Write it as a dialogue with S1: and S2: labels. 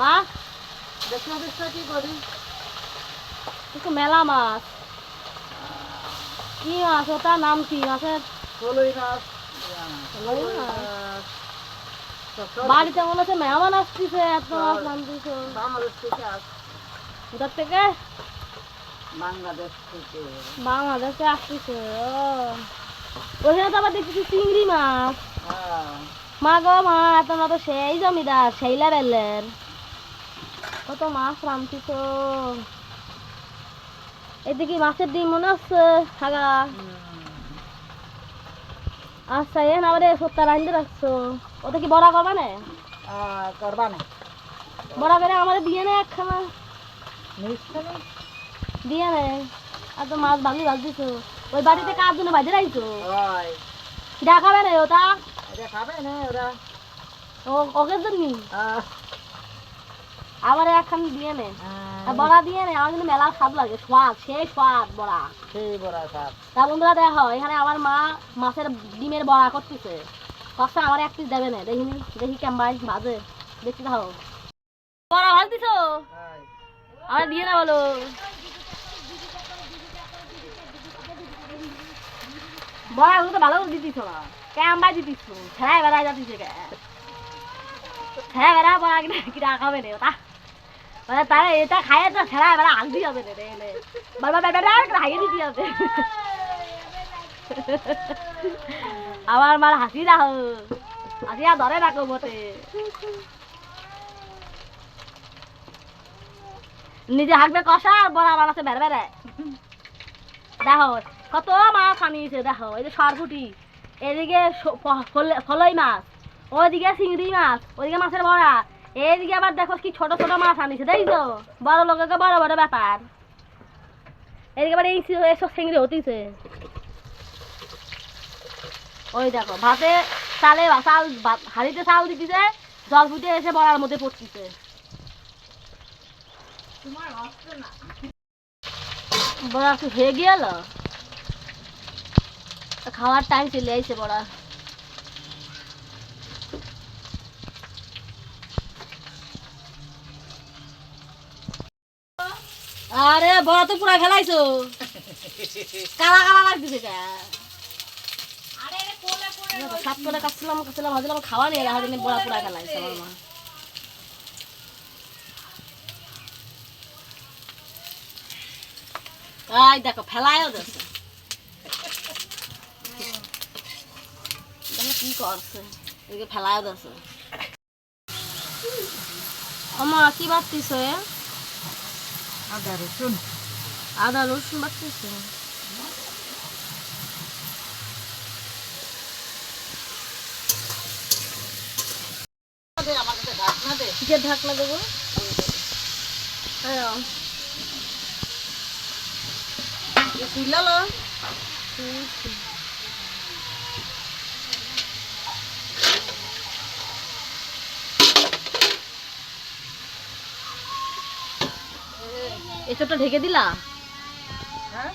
S1: মা
S2: দেখা দেখা কি করি।
S1: একটু মেলা মাছ। কি মাছ? ওটার নাম কি? মাছের
S2: কলই মাছ।
S1: বাড়িতে মনে হচ্ছে মেহমান আসতেছে এত মাছ
S2: বাংলাদেশ থেকে
S1: কোথার থেকে?
S2: বাংলাদেশ থেকে।
S1: বাংলাদেশে আসতেছে ওখানে তো আবার দেখতেছি চিংড়ি মাছ। মা গো মা তোমরা তো সেই জমিদার সেই লেভেলের। কত মাছ রামছি তো। এদিকে মাছের ডিম মনে হচ্ছে হাগা। আচ্ছা এ না আবার সত্তর রান্ধতে রাখছো ওটা কি বড়া করবা না?
S2: করবা না।
S1: বড়া করে আমার দিয়ে নে একখানা। দিয়ে নে। আর তো মাছ ভালো ভাজতেছো ওই বাড়িতে কার জন্য বাজে রাখছো দেখাবে না ওটা।
S2: এটা খাবে না ওরা?
S1: ওকে জন্য
S2: আহ,
S1: আবার একখান দিয়ে নে। বড়া দিয়ে নে আমার কিন্তু মেলা স্বাদ লাগে। স্বাদ সেই স্বাদ বড়া।
S2: সেই বড়া সাপ
S1: তা বন্ধুরা দেখো এখানে আমার মা মাছের ডিমের বড়া করতেছে। কষ্ট আমার এক পিস দেবে না। দেখিনি দেখি কেমবাই বাজে দেখতে দাও বড়া ভাজতেছো? আমার দিয়ে না বলো। বড়া তো ভালো করে দিতিস না কেমবাই দিতিস ছেড়াই বেড়াই যাতিস কে ছেড়া বেড়া বড়া কিনা কিনা খাবে রে ওটা মানে তারা এটা খাইয়ে তো ছেড়া বেড়া হালদি হবে রে রে বাবা বাবা হাইয়ে দিতে হবে আমার মার হাসি আর ধরে রাখো বটে নিজে হাঁকবে কষা আর বড় আমার আছে বেড়ে বেড়ে দেখো কত মাছ আনিয়েছে দেখো এই যে সরপুটি এদিকে ফলই মাছ ওইদিকে চিংড়ি মাছ ওইদিকে মাছের বড়া এইদিকে আবার দেখো কি ছোট ছোট মাছ আনিছে তো বড় লোকের বড় বড় ব্যাপার। এদিকে আবার এই এসব চিংড়ি হতিছে। ওই দেখো, ভাতে চালে চাল হাঁড়িতে চাল দিতেছে, জল ফুটে এসে বড়ার মধ্যে পড়তিছে। বড়া হয়ে গেল? খাওয়ার টাইম চলে আইছে বড়া। আরে বড়া তো পুরা খেলাইছো কালা কালা লাগতেছে কা সাত করে কাটছিলাম কাটছিলাম ভাজলাম খাওয়া নিয়ে রাখা দিনে বড়া পুরা খেলাইছে আমার মা। আই দেখো ফেলায়ও দেখো কি করছে? এদিকে ফেলায়ও যাচ্ছে আমা কি বাড়তিস
S2: আদা রসুন।
S1: আদা রসুন বাড়তিস
S2: দে, আমার কাছে ঢাকনা দে।
S1: কিসের ঢাকনা দেবো? হ্যাঁ
S2: তুইলালো
S1: এসবটা ঢেকে দিলা?
S2: হ্যাঁ?